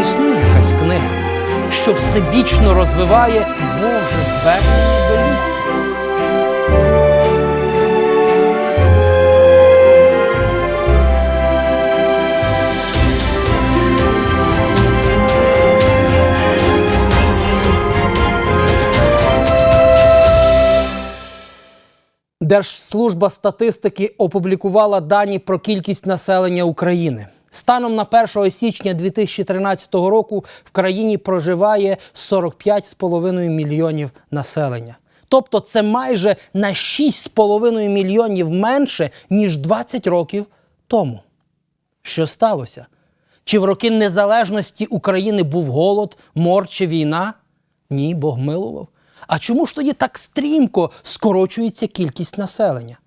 існує якась книга, що всебічно розвиває Боже звернення до людства. Держслужба статистики опублікувала дані про кількість населення України. Станом на 1 січня 2013 року в країні проживає 45,5 мільйонів населення. Тобто це майже на 6,5 мільйонів менше, ніж 20 років тому. Що сталося? Чи в роки незалежності України був голод, мор чи війна? Ні, Бог милував. А чому ж тоді так стрімко скорочується кількість населення?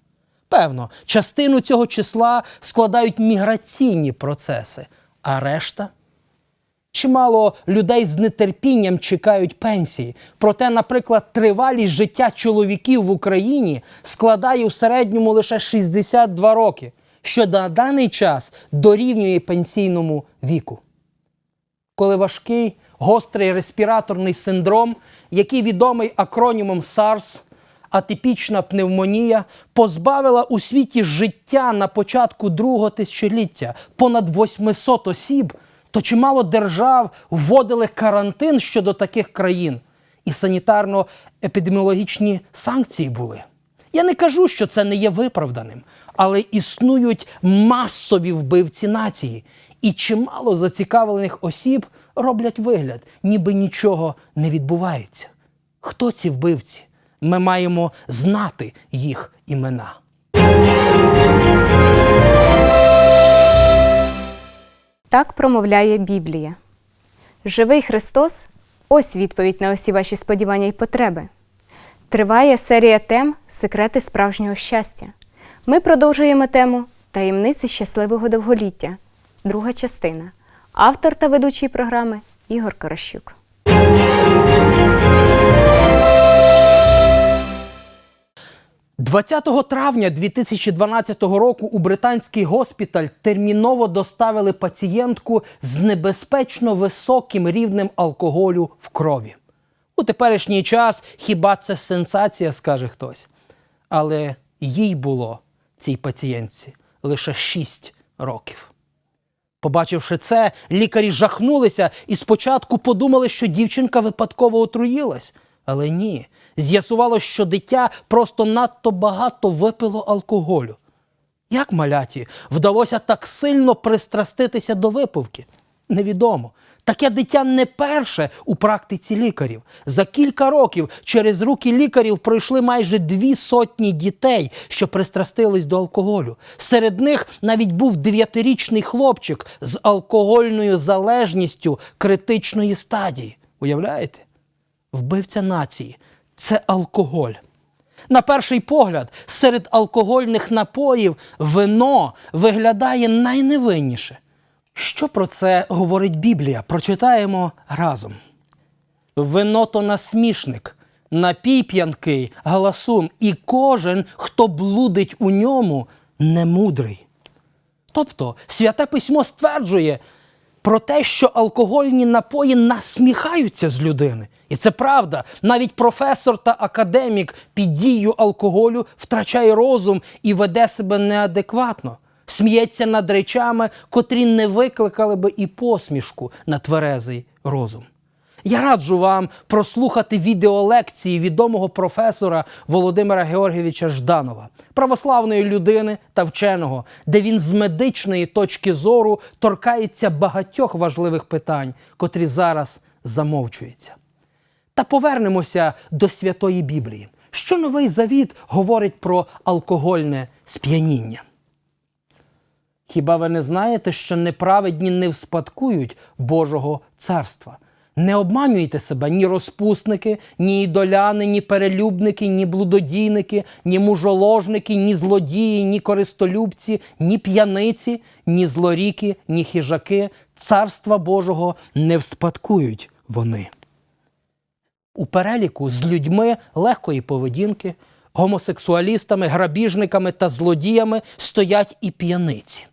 Певно, частину цього числа складають міграційні процеси, а решта Чимало людей з нетерпінням чекають пенсії. Проте, наприклад, тривалість життя чоловіків в Україні складає у середньому лише 62 роки, що на даний час дорівнює пенсійному віку. Коли важкий гострий респіраторний синдром, який відомий акронімом SARS, атипічна пневмонія, позбавила у світі життя на початку другого тисячоліття понад 800 осіб, то чимало держав вводили карантин щодо таких країн, і санітарно-епідеміологічні санкції були. Я не кажу, що це не є виправданим, але існують масові вбивці нації, і чимало зацікавлених осіб роблять вигляд, ніби нічого не відбувається. Хто ці вбивці? Ми маємо знати їх імена. Так промовляє Біблія. Живий Христос ось відповідь на усі ваші сподівання й потреби. Триває серія тем Секрети справжнього щастя. Ми продовжуємо тему Таємниці щасливого довголіття. Друга частина. Автор та ведучий програми Ігор Корощук. – 20 травня 2012 року у британський госпіталь терміново доставили пацієнтку з небезпечно високим рівнем алкоголю в крові. У теперішній час хіба це сенсація, скаже хтось. Але їй було цій пацієнтці лише 6 років. Побачивши це, лікарі жахнулися і спочатку подумали, що дівчинка випадково отруїлась. Але ні. З'ясувалося, що дитя просто надто багато випило алкоголю. Як маляті вдалося так сильно пристраститися до випивки? Невідомо. Таке дитя не перше у практиці лікарів. За кілька років через руки лікарів пройшли майже дві сотні дітей, що пристрастились до алкоголю. Серед них навіть був дев'ятирічний хлопчик з алкогольною залежністю критичної стадії. Уявляєте? Вбивця нації це алкоголь. На перший погляд, серед алкогольних напоїв вино виглядає найневинніше. Що про це говорить Біблія? Прочитаємо разом. Вино то насмішник, напій п'янкий, галасун, і кожен, хто блудить у ньому, немудрий. Тобто святе письмо стверджує про те, що алкогольні напої насміхаються з людини. І це правда. Навіть професор та академік під дією алкоголю втрачає розум і веде себе неадекватно. Сміється над речами, котрі не викликали би і посмішку на тверезий розум. Я раджу вам прослухати відеолекції відомого професора Володимира Георгійовича Жданова, православної людини та вченого, де він з медичної точки зору торкається багатьох важливих питань, котрі зараз замовчуються. Та повернемося до святої Біблії. Що новий завіт говорить про алкогольне сп'яніння? Хіба ви не знаєте, що неправедні не вспадкують Божого царства? Не обманюйте себе ні розпусники, ні ідоляни, ні перелюбники, ні блудодійники, ні мужоложники, ні злодії, ні користолюбці, ні п'яниці, ні злоріки, ні хижаки. Царства Божого не вспадкують вони. У переліку з людьми легкої поведінки, гомосексуалістами, грабіжниками та злодіями стоять і п'яниці.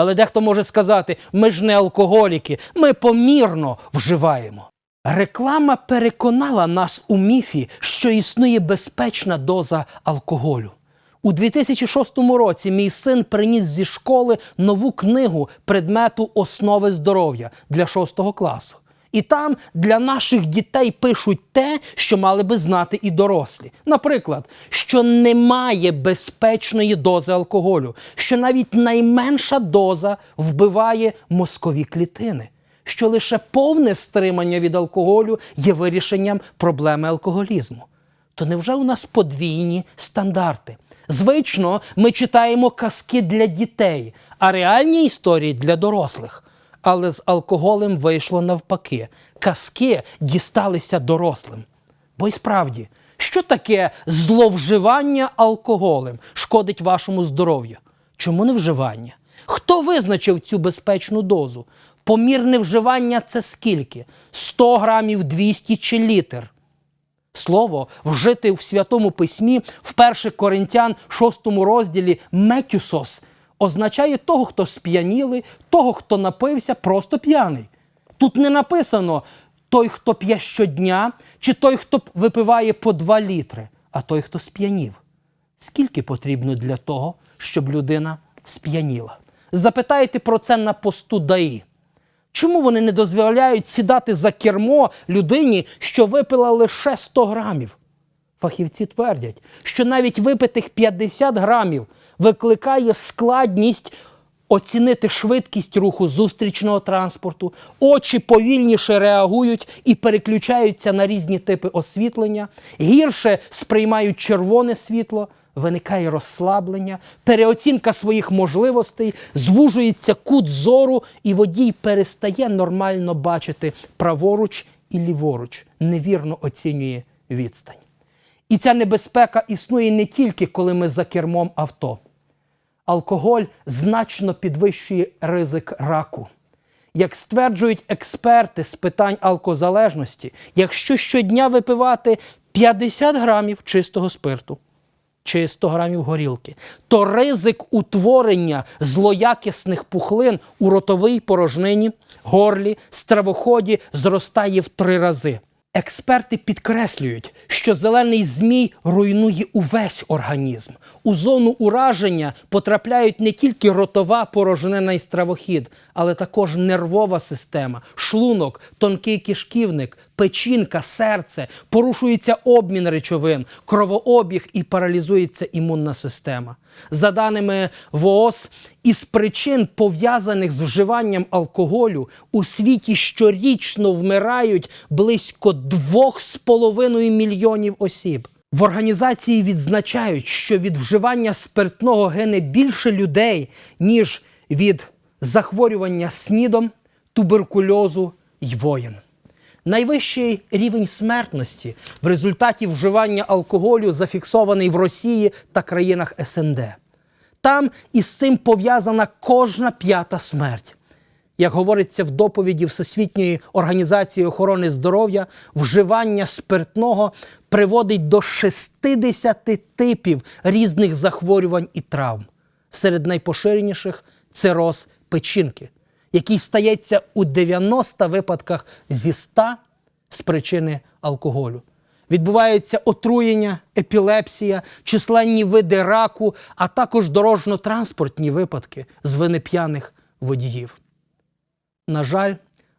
Але дехто може сказати: ми ж не алкоголіки, ми помірно вживаємо. Реклама переконала нас у міфі, що існує безпечна доза алкоголю. У 2006 році мій син приніс зі школи нову книгу предмету основи здоров'я для 6 класу. І там для наших дітей пишуть те, що мали би знати і дорослі. Наприклад, що немає безпечної дози алкоголю, що навіть найменша доза вбиває мозкові клітини, що лише повне стримання від алкоголю є вирішенням проблеми алкоголізму. То невже у нас подвійні стандарти? Звично ми читаємо казки для дітей, а реальні історії для дорослих. Але з алкоголем вийшло навпаки. Казки дісталися дорослим. Бо й справді, що таке зловживання алкоголем шкодить вашому здоров'ю? Чому не вживання? Хто визначив цю безпечну дозу? Помірне вживання це скільки? 100 грамів 200 чи літр? Слово вжите в Святому Письмі в 1 Коринтян 6 розділі метюсос означає того, хто сп'янілий, того, хто напився, просто п'яний. Тут не написано той, хто п'є щодня, чи той, хто випиває по 2 літри, а той, хто сп'янів. Скільки потрібно для того, щоб людина сп'яніла? Запитайте про це на посту ДАІ. Чому вони не дозволяють сідати за кермо людині, що випила лише 100 грамів? Фахівці твердять, що навіть випитих 50 грамів викликає складність оцінити швидкість руху зустрічного транспорту, очі повільніше реагують і переключаються на різні типи освітлення, гірше сприймають червоне світло, виникає розслаблення, переоцінка своїх можливостей, звужується кут зору, і водій перестає нормально бачити праворуч і ліворуч, невірно оцінює відстань. І ця небезпека існує не тільки коли ми за кермом авто. Алкоголь значно підвищує ризик раку. Як стверджують експерти з питань алкозалежності, якщо щодня випивати 50 грамів чистого спирту чи 100 грамів горілки, то ризик утворення злоякісних пухлин у ротовій порожнині, горлі, стравоході зростає в три рази. Експерти підкреслюють, що зелений змій руйнує увесь організм. У зону ураження потрапляють не тільки ротова порожнина і стравохід, але також нервова система, шлунок, тонкий кишківник, печінка, серце, порушується обмін речовин, кровообіг і паралізується імунна система. За даними ВООЗ, із причин, пов'язаних з вживанням алкоголю, у світі щорічно вмирають близько 2,5 мільйонів осіб. В організації відзначають, що від вживання спиртного гине більше людей, ніж від захворювання снідом, туберкульозу й воєн. Найвищий рівень смертності в результаті вживання алкоголю зафіксований в Росії та країнах СНД. Там із цим пов'язана кожна п'ята смерть. Як говориться в доповіді Всесвітньої організації охорони здоров'я, вживання спиртного приводить до 60 типів різних захворювань і травм. Серед найпоширеніших цироз печінки, який стається у 90 випадках зі 100 з причини алкоголю. Відбуваються отруєння, епілепсія, численні види раку, а також дорожньо-транспортні випадки з вини п'яних водіїв. На жаль,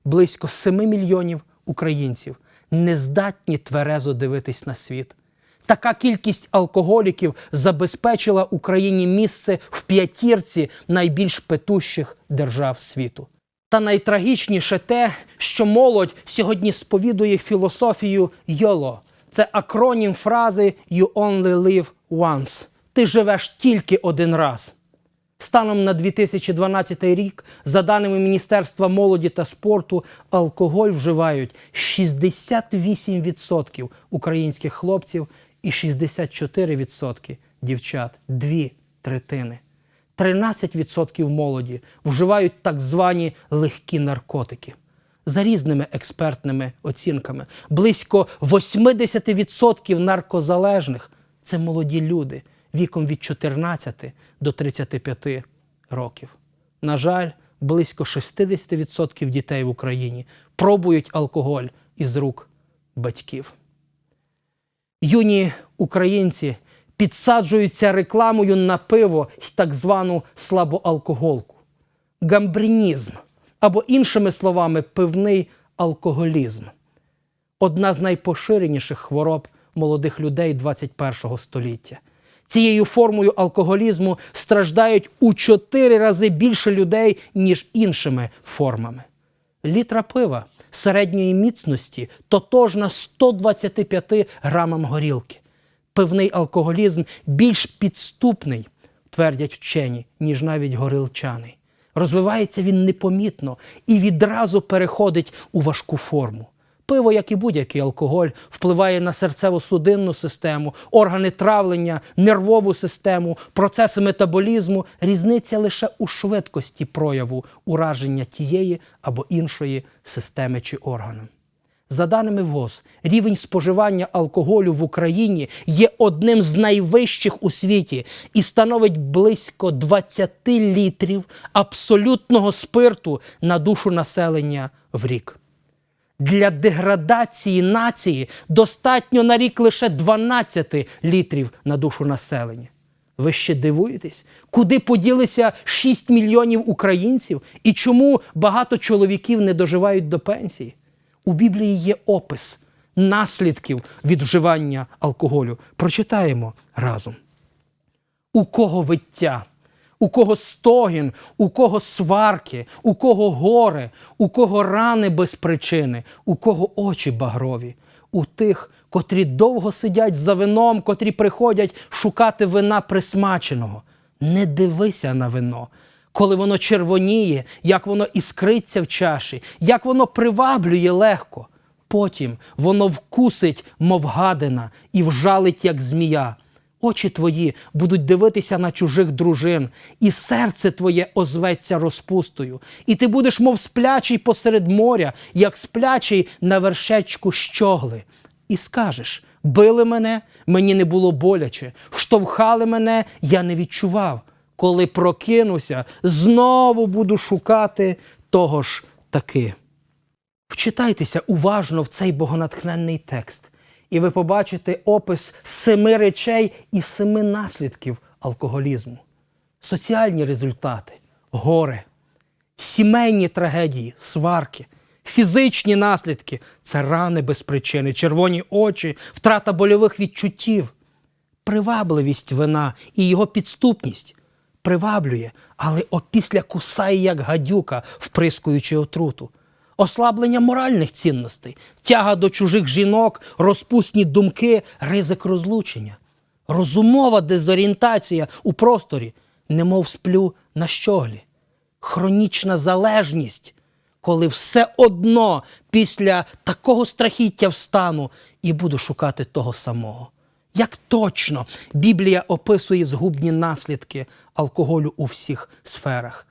близько 7 мільйонів українців не здатні тверезо дивитись на світ. Така кількість алкоголіків забезпечила Україні місце в п'ятірці найбільш петущих держав світу. Та найтрагічніше те, що молодь сьогодні сповідує філософію YOLO. Це акронім фрази You only live once. Ти живеш тільки один раз. Станом на 2012 рік, за даними Міністерства молоді та спорту, алкоголь вживають 68% українських хлопців і 64% дівчат. Дві третини. 13% молоді вживають так звані легкі наркотики. За різними експертними оцінками, близько 80% наркозалежних це молоді люди віком від 14 до 35 років. На жаль, близько 60% дітей в Україні пробують алкоголь із рук батьків. Юні українці підсаджуються рекламою на пиво й так звану слабоалкоголку, гамбрінізм або, іншими словами, пивний алкоголізм одна з найпоширеніших хвороб молодих людей 21 століття. Цією формою алкоголізму страждають у чотири рази більше людей, ніж іншими формами. Літра пива середньої міцності тотожна 125 грамам горілки. Пивний алкоголізм більш підступний, твердять вчені, ніж навіть горілчани. Розвивається він непомітно і відразу переходить у важку форму. Пиво, як і будь-який алкоголь, впливає на серцево-судинну систему, органи травлення, нервову систему, процеси метаболізму. Різниця лише у швидкості прояву ураження тієї або іншої системи чи органу. За даними ВОЗ, рівень споживання алкоголю в Україні є одним з найвищих у світі і становить близько 20 літрів абсолютного спирту на душу населення в рік. Для деградації нації достатньо на рік лише 12 літрів на душу населення. Ви ще дивуєтесь, куди поділися 6 мільйонів українців і чому багато чоловіків не доживають до пенсії? У Біблії є опис наслідків від вживання алкоголю. Прочитаємо разом. У кого виття, у кого стогін, у кого сварки, у кого горе, у кого рани без причини, у кого очі багрові, у тих, котрі довго сидять за вином, котрі приходять шукати вина присмаченого. Не дивися на вино, коли воно червоніє, як воно іскриться в чаші, як воно приваблює легко. Потім воно вкусить, мов гадина, і вжалить, як змія. Очі твої будуть дивитися на чужих дружин, і серце твоє озветься розпустою, і ти будеш, мов сплячий посеред моря, як сплячий на вершечку щогли. І скажеш: били мене, мені не було боляче, штовхали мене, я не відчував. Коли прокинуся, знову буду шукати того ж таки. Вчитайтеся уважно в цей богонатхненний текст, і ви побачите опис семи речей і семи наслідків алкоголізму, соціальні результати, горе, сімейні трагедії, сварки, фізичні наслідки це рани без причини, червоні очі, втрата больових відчуттів, привабливість вина і його підступність. Приваблює, але опісля кусає, як гадюка, вприскуючи отруту ослаблення моральних цінностей, тяга до чужих жінок, розпусні думки, ризик розлучення, розумова дезорієнтація у просторі, немов сплю на щоглі, хронічна залежність, коли все одно після такого страхіття встану і буду шукати того самого. Як точно Біблія описує згубні наслідки алкоголю у всіх сферах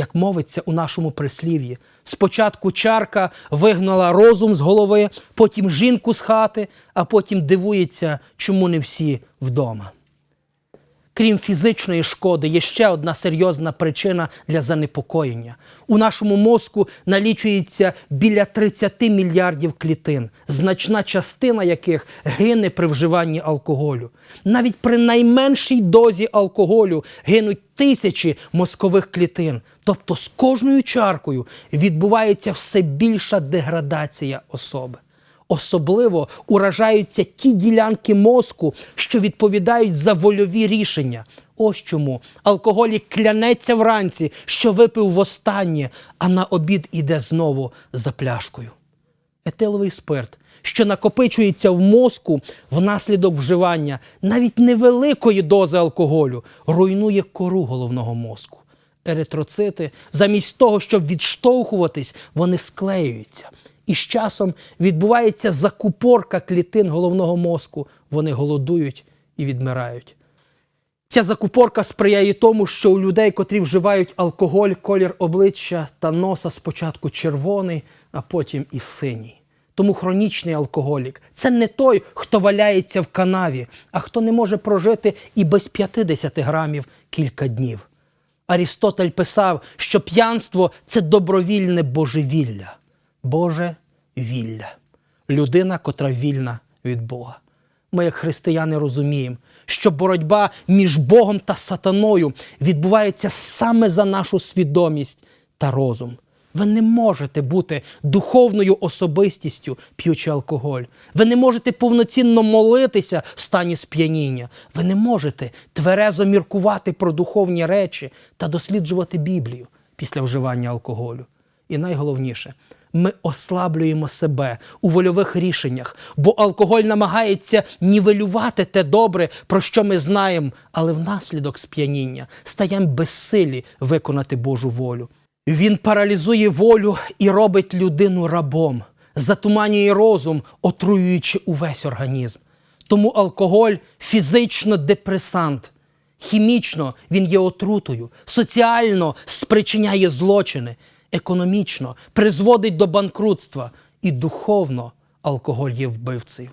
як мовиться у нашому прислів'ї. Спочатку чарка вигнала розум з голови, потім жінку з хати, а потім дивується, чому не всі вдома. Крім фізичної шкоди, є ще одна серйозна причина для занепокоєння. У нашому мозку налічується біля 30 мільярдів клітин, значна частина яких гине при вживанні алкоголю. Навіть при найменшій дозі алкоголю гинуть тисячі мозкових клітин. Тобто з кожною чаркою відбувається все більша деградація особи. Особливо уражаються ті ділянки мозку, що відповідають за вольові рішення. Ось чому алкоголік клянеться вранці, що випив востаннє, а на обід іде знову за пляшкою. Етиловий спирт, що накопичується в мозку внаслідок вживання навіть невеликої дози алкоголю, руйнує кору головного мозку. Еритроцити, замість того, щоб відштовхуватись, вони склеюються. І з часом відбувається закупорка клітин головного мозку. Вони голодують і відмирають. Ця закупорка сприяє тому, що у людей, котрі вживають алкоголь, колір обличчя та носа спочатку червоний, а потім і синій. Тому хронічний алкоголік це не той, хто валяється в канаві, а хто не може прожити і без 50 грамів кілька днів. Арістотель писав, що п'янство це добровільне божевілля. Боже вілля. Людина, котра вільна від Бога. Ми, як християни, розуміємо, що боротьба між Богом та сатаною відбувається саме за нашу свідомість та розум. Ви не можете бути духовною особистістю, п'ючи алкоголь. Ви не можете повноцінно молитися в стані сп'яніння. Ви не можете тверезо міркувати про духовні речі та досліджувати Біблію після вживання алкоголю. І найголовніше, ми ослаблюємо себе у вольових рішеннях, бо алкоголь намагається нівелювати те добре, про що ми знаємо, але внаслідок сп'яніння стаємо безсилі виконати Божу волю. Він паралізує волю і робить людину рабом, затуманює розум, отруюючи увесь організм. Тому алкоголь фізично депресант. Хімічно він є отрутою, соціально спричиняє злочини, економічно призводить до банкрутства і духовно алкоголь є вбивцею.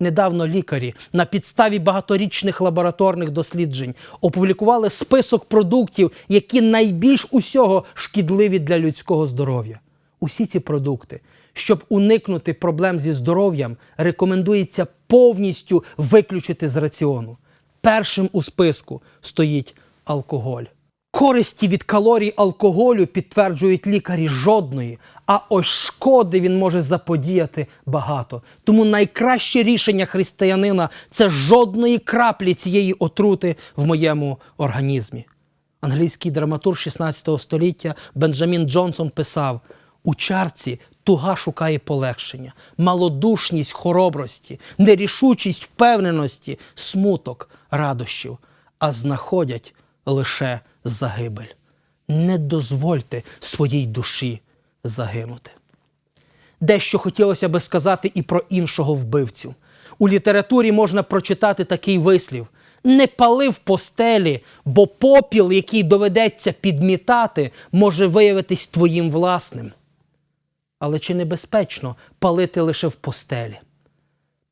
Недавно лікарі на підставі багаторічних лабораторних досліджень опублікували список продуктів, які найбільш усього шкідливі для людського здоров'я. Усі ці продукти, щоб уникнути проблем зі здоров'ям, рекомендується повністю виключити з раціону. Першим у списку стоїть алкоголь. Користі від калорій алкоголю підтверджують лікарі жодної, а ось шкоди він може заподіяти багато. Тому найкраще рішення християнина це жодної краплі цієї отрути в моєму організмі. Англійський драматург 16 століття Бенджамін Джонсон писав: у чарці туга шукає полегшення, малодушність хоробрості, нерішучість впевненості, смуток радощів, а знаходять лише загибель. Не дозвольте своїй душі загинути. Дещо хотілося би сказати і про іншого вбивцю. У літературі можна прочитати такий вислів: не пали в постелі, бо попіл, який доведеться підмітати, може виявитись твоїм власним. Але чи небезпечно палити лише в постелі?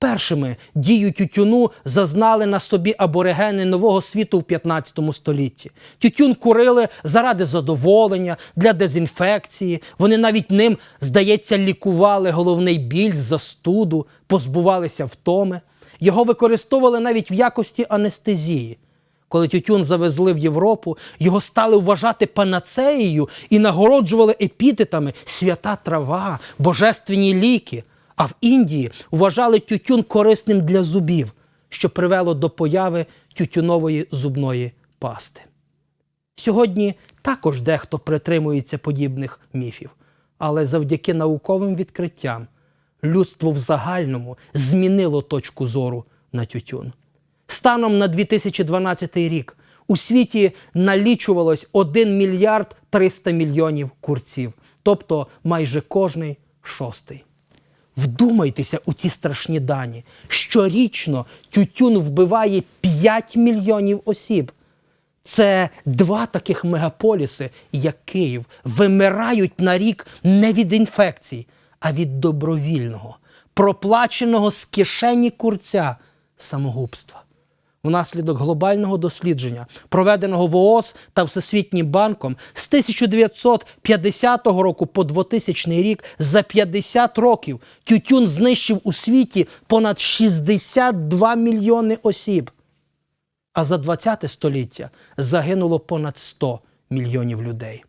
Першими дію тютюну зазнали на собі аборигени нового світу в 15 столітті. Тютюн курили заради задоволення, для дезінфекції. Вони навіть ним, здається, лікували головний біль, застуду, позбувалися втоми. Його використовували навіть в якості анестезії. Коли тютюн завезли в Європу, його стали вважати панацеєю і нагороджували епітетами свята трава, божественні ліки. А в Індії вважали тютюн корисним для зубів, що привело до появи тютюнової зубної пасти. Сьогодні також дехто притримується подібних міфів, але завдяки науковим відкриттям людство в загальному змінило точку зору на тютюн. Станом на 2012 рік у світі налічувалось 1 мільярд 300 мільйонів курців, тобто майже кожний шостий. Вдумайтеся у ці страшні дані. Щорічно тютюн вбиває 5 мільйонів осіб. Це два таких мегаполіси, як Київ, вимирають на рік не від інфекцій, а від добровільного, проплаченого з кишені курця самогубства. Внаслідок глобального дослідження, проведеного в ООС та Всесвітнім банком з 1950 року по 2000 рік за 50 років тютюн знищив у світі понад 62 мільйони осіб. А за 20 століття загинуло понад 100 мільйонів людей.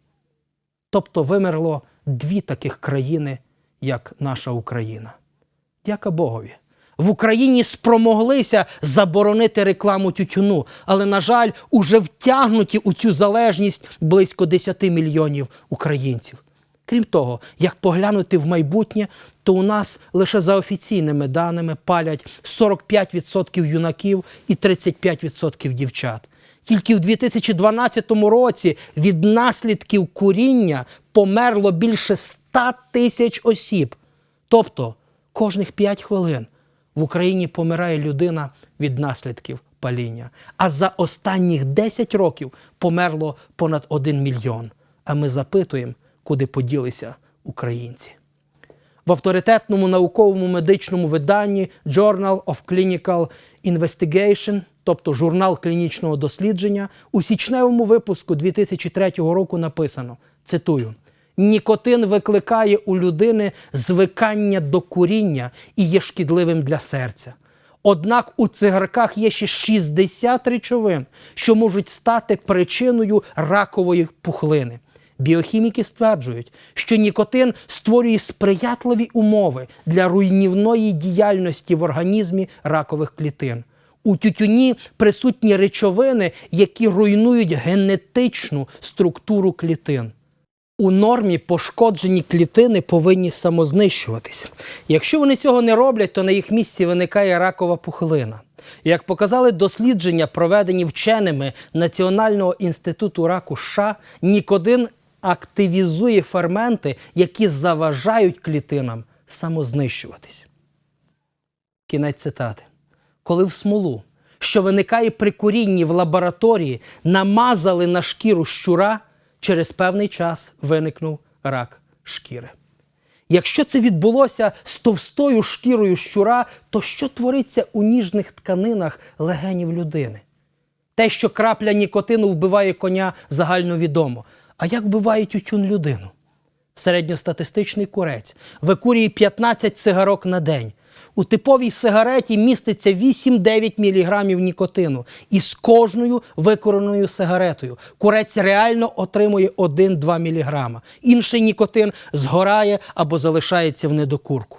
Тобто вимерло дві таких країни, як наша Україна. Дяка Богові. В Україні спромоглися заборонити рекламу тютюну, але, на жаль, уже втягнуті у цю залежність близько 10 мільйонів українців. Крім того, як поглянути в майбутнє, то у нас лише за офіційними даними палять 45% юнаків і 35% дівчат. Тільки в 2012 році від наслідків куріння померло більше 100 тисяч осіб. Тобто кожних 5 хвилин в Україні помирає людина від наслідків паління. А за останніх 10 років померло понад 1 мільйон. А ми запитуємо, куди поділися українці. В авторитетному науковому медичному виданні Journal of Clinical Investigation, тобто журнал клінічного дослідження, у січневому випуску 2003 року написано: цитую. Нікотин викликає у людини звикання до куріння і є шкідливим для серця. Однак у цигарках є ще 60 речовин, що можуть стати причиною ракової пухлини. Біохіміки стверджують, що нікотин створює сприятливі умови для руйнівної діяльності в організмі ракових клітин. У тютюні присутні речовини, які руйнують генетичну структуру клітин. У нормі пошкоджені клітини повинні самознищуватись. Якщо вони цього не роблять, то на їх місці виникає ракова пухлина. Як показали дослідження, проведені вченими Національного інституту раку США, нікотин активізує ферменти, які заважають клітинам самознищуватись. Кінець цитати. Коли в смолу, що виникає при курінні в лабораторії, намазали на шкіру щура, через певний час виникнув рак шкіри. Якщо це відбулося з товстою шкірою щура, то що твориться у ніжних тканинах легенів людини? Те, що крапля нікотину вбиває коня, загальновідомо. А як вбиває тютюн людину? Середньостатистичний курець викурює 15 цигарок на день. У типовій сигареті міститься 8-9 мг нікотину. І з кожною викореною сигаретою курець реально отримує 1-2 мг. Інший нікотин згорає або залишається в недокурку.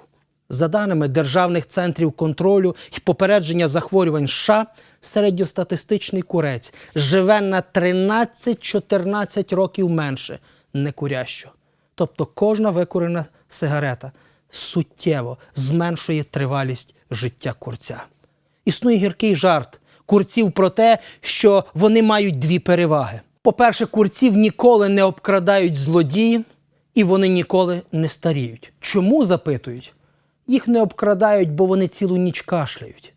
За даними державних центрів контролю і попередження захворювань США, середньостатистичний курець живе на 13-14 років менше некурящого. Тобто кожна викурена сигарета суттєво зменшує тривалість життя курця. Існує гіркий жарт курців про те, що вони мають дві переваги. По-перше, курців ніколи не обкрадають злодії, і вони ніколи не старіють. Чому запитують? Їх не обкрадають, бо вони цілу ніч кашляють.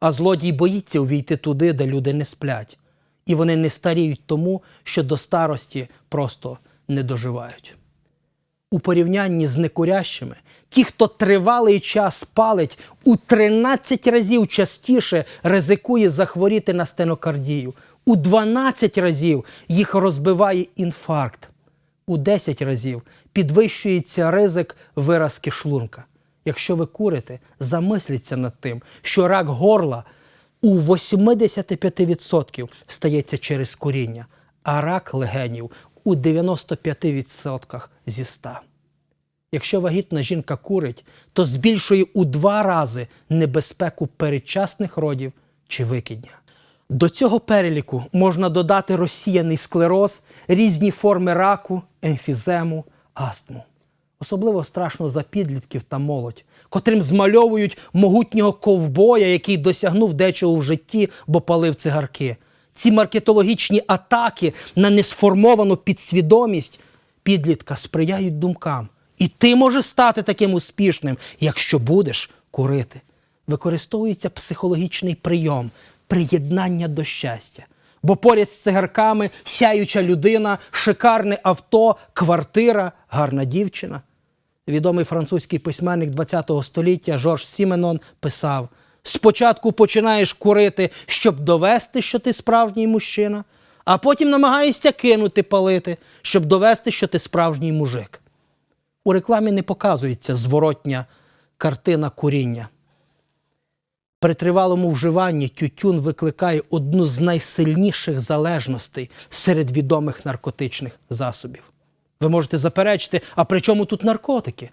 А злодій боїться увійти туди, де люди не сплять. І вони не старіють тому, що до старості просто не доживають. У порівнянні з некурящими, ті, хто тривалий час палить, у 13 разів частіше ризикує захворіти на стенокардію, у 12 разів їх розбиває інфаркт, у 10 разів підвищується ризик виразки шлунка. Якщо ви курите, замисліться над тим, що рак горла у 85% стається через куріння, а рак легенів у 95% зі 100. Якщо вагітна жінка курить, то збільшує у два рази небезпеку передчасних родів чи викидня. До цього переліку можна додати розсіяний склероз, різні форми раку, емфізему, астму. Особливо страшно за підлітків та молодь, котрим змальовують могутнього ковбоя, який досягнув дечого в житті, бо палив цигарки. Ці маркетологічні атаки на несформовану підсвідомість підлітка сприяють думкам. І ти можеш стати таким успішним, якщо будеш курити. Використовується психологічний прийом приєднання до щастя. Бо поряд з цигарками сяюча людина, шикарне авто, квартира, гарна дівчина. Відомий французький письменник ХХ століття Жорж Сіменон писав: спочатку починаєш курити, щоб довести, що ти справжній мужчина, а потім намагаєшся кинути палити, щоб довести, що ти справжній мужик. У рекламі не показується зворотня картина куріння. При тривалому вживанні тютюн викликає одну з найсильніших залежностей серед відомих наркотичних засобів. Ви можете заперечити, а при чому тут наркотики?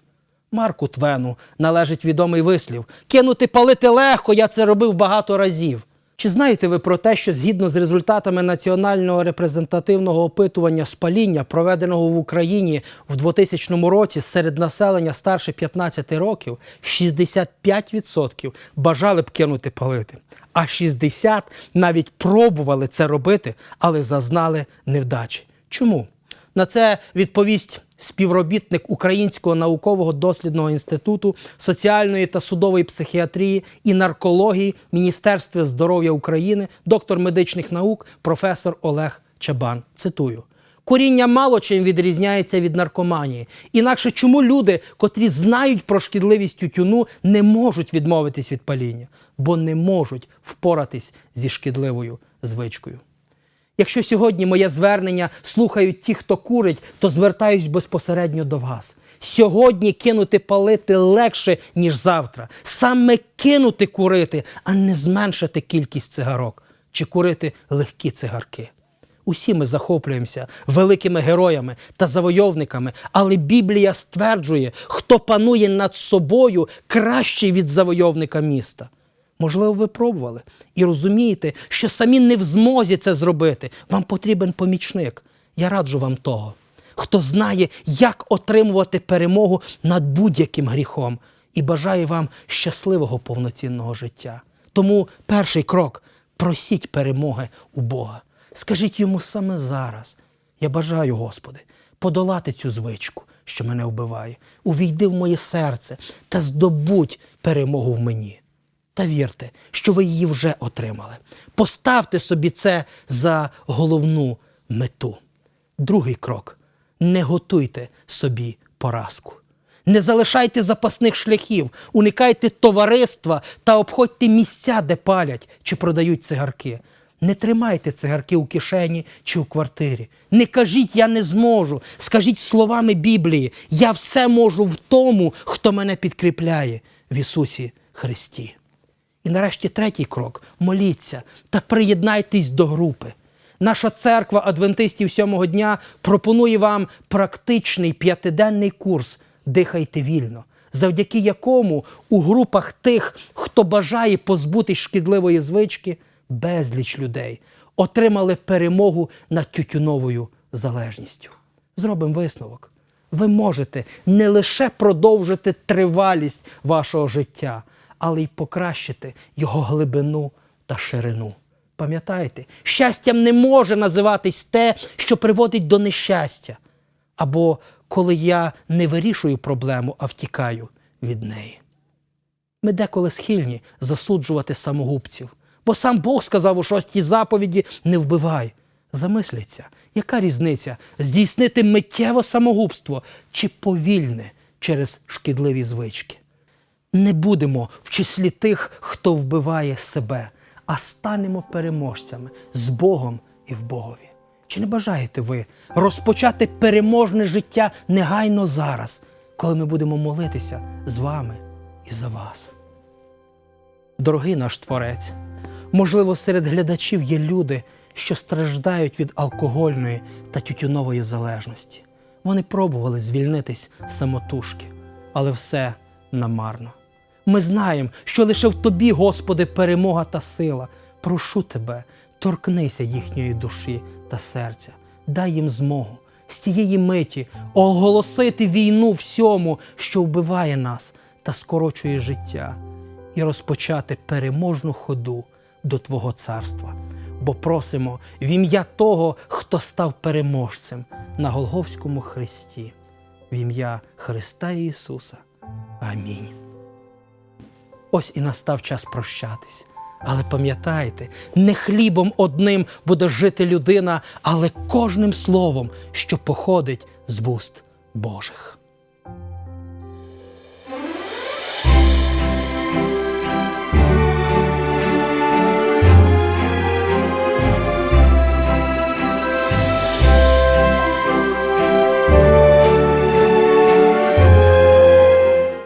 Марку Твену належить відомий вислів: кинути палити легко, я це робив багато разів. Чи знаєте ви про те, що згідно з результатами національного репрезентативного опитування спаління, проведеного в Україні в 2000 році серед населення старше 15 років, 65% бажали б кинути палити, а 60% навіть пробували це робити, але зазнали невдачі. Чому? На це відповість співробітник Українського наукового дослідного інституту соціальної та судової психіатрії і наркології Міністерства здоров'я України, доктор медичних наук, професор Олег Чабан. Цитую. Куріння мало чим відрізняється від наркоманії. Інакше чому люди, котрі знають про шкідливість тютюну, не можуть відмовитись від паління, бо не можуть впоратись зі шкідливою звичкою. Якщо сьогодні моє звернення слухають ті, хто курить, то звертаюсь безпосередньо до вас. Сьогодні кинути палити легше, ніж завтра. Саме кинути курити, а не зменшити кількість цигарок чи курити легкі цигарки. Усі ми захоплюємося великими героями та завойовниками, але Біблія стверджує, хто панує над собою кращий від завойовника міста. Можливо, ви пробували і розумієте, що самі не в змозі це зробити. Вам потрібен помічник. Я раджу вам того, хто знає, як отримувати перемогу над будь-яким гріхом і бажає вам щасливого повноцінного життя. Тому перший крок просіть перемоги у Бога. Скажіть йому саме зараз. Я бажаю, Господи, подолати цю звичку, що мене вбиває. Увійди в моє серце та здобудь перемогу в мені. Та вірте, що ви її вже отримали. Поставте собі це за головну мету. Другий крок: не готуйте собі поразку. Не залишайте запасних шляхів, уникайте товариства та обходьте місця, де палять чи продають цигарки. Не тримайте цигарки у кишені чи у квартирі. Не кажіть я не зможу. Скажіть словами Біблії: я все можу в тому, хто мене підкріпляє в Ісусі Христі. І нарешті третій крок моліться та приєднайтесь до групи. Наша церква адвентистів сьомого дня пропонує вам практичний п'ятиденний курс Дихайте вільно, завдяки якому у групах тих, хто бажає позбутись шкідливої звички, безліч людей отримали перемогу над тютюновою залежністю. Зробимо висновок. Ви можете не лише продовжити тривалість вашого життя, але й покращити його глибину та ширину. Пам'ятайте, щастям не може називатись те, що приводить до нещастя, або коли я не вирішую проблему, а втікаю від неї. Ми деколи схильні засуджувати самогубців, бо сам Бог сказав у шостій заповіді не вбивай. Замисляться, яка різниця здійснити миттєво самогубство чи повільне через шкідливі звички. Не будемо в числі тих, хто вбиває себе, а станемо переможцями з Богом і в Богові. Чи не бажаєте ви розпочати переможне життя негайно зараз, коли ми будемо молитися з вами і за вас? Дорогий наш Творець, можливо, серед глядачів є люди, що страждають від алкогольної та тютюнової залежності. Вони пробували звільнитись самотужки, але все намарно. Ми знаємо, що лише в тобі, Господи, перемога та сила. Прошу тебе, торкнися їхньої душі та серця, дай їм змогу з цієї миті оголосити війну всьому, що вбиває нас та скорочує життя, і розпочати переможну ходу до Твого царства. Бо просимо в ім'я того, хто став переможцем на Голговському хресті, в ім'я Христа Ісуса. Амінь. Ось і настав час прощатись. Але пам'ятайте, не хлібом одним буде жити людина, але кожним словом, що походить з вуст Божих.